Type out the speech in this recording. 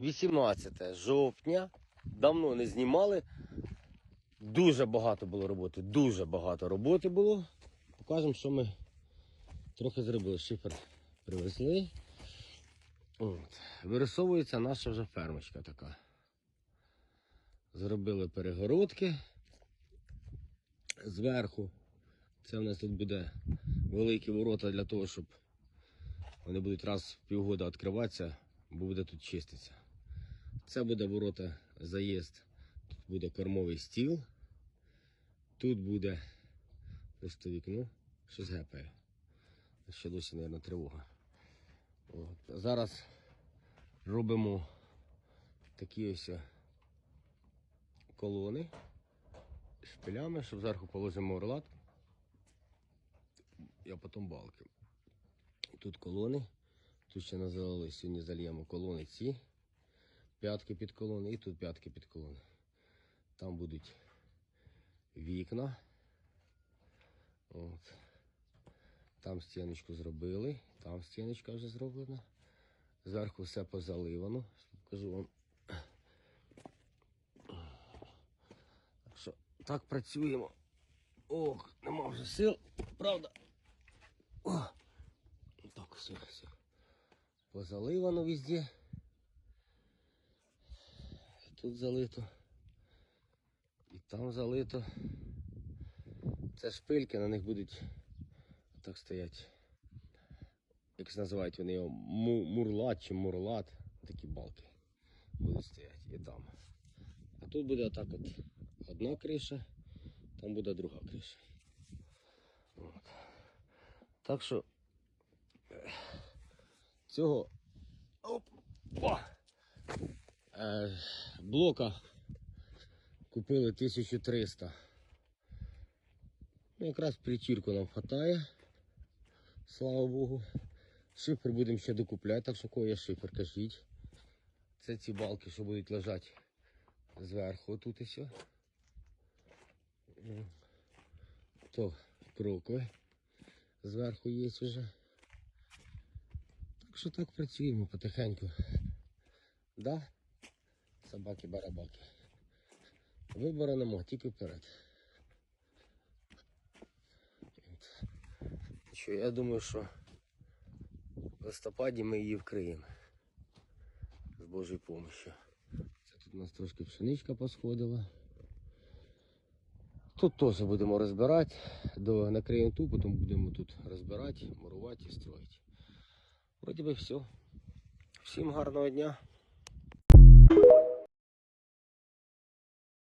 18 жовтня. Давно не знімали. Дуже багато було роботи. Дуже багато роботи було. Покажемо, що ми трохи зробили. Шифер привезли. От. Вирисовується наша вже фермочка така. Зробили перегородки зверху. Це в нас тут буде великі ворота для того, щоб вони будуть раз в півгода відкриватися, бо буде тут чиститися. Це буде ворота заїзд, тут буде кормовий стіл. Тут буде ось то вікно, щось гепає. Ще досі, мабуть, тривога. От. Зараз робимо такі ось колони шпилями, щоб зверху положимо орлат, а потім балки. Тут колони. Тут ще називали, сьогодні зальємо колони ці. П'ятки під колони і тут п'ятки під колони. Там будуть вікна. От. Там стіночку зробили, там стіночка вже зроблена. Зверху все позаливано. Покажу вам. Так що так працюємо. Ох, нема вже сил, правда. О, так, все, все. Позаливано везде. Тут залито. І там залито. Це шпильки, на них будуть так стоять. Як називають вони його му- мурлат чи мурлат. Такі балки будуть стояти і там. А тут буде отак от одна криша, там буде друга криша. От. Так що цього оп, о, е, блока купили 1300. Ну, якраз причірку нам хватає. Слава Богу. Шифер будемо ще докупляти, так що кого є шифер, кажіть. Це ці балки, що будуть лежати зверху тут і все. То крокви зверху є вже. Так що так працюємо потихеньку. Да? Собаки-барабаки. Вибору нема, тільки вперед. Що, я думаю, що в листопаді ми її вкриємо. З Божою помощью. Це тут у нас трошки пшеничка посходила. Тут теж будемо розбирати, до накриємо ту, потім будемо тут розбирати, мурувати і строїти. Вроді би все. Всім гарного дня.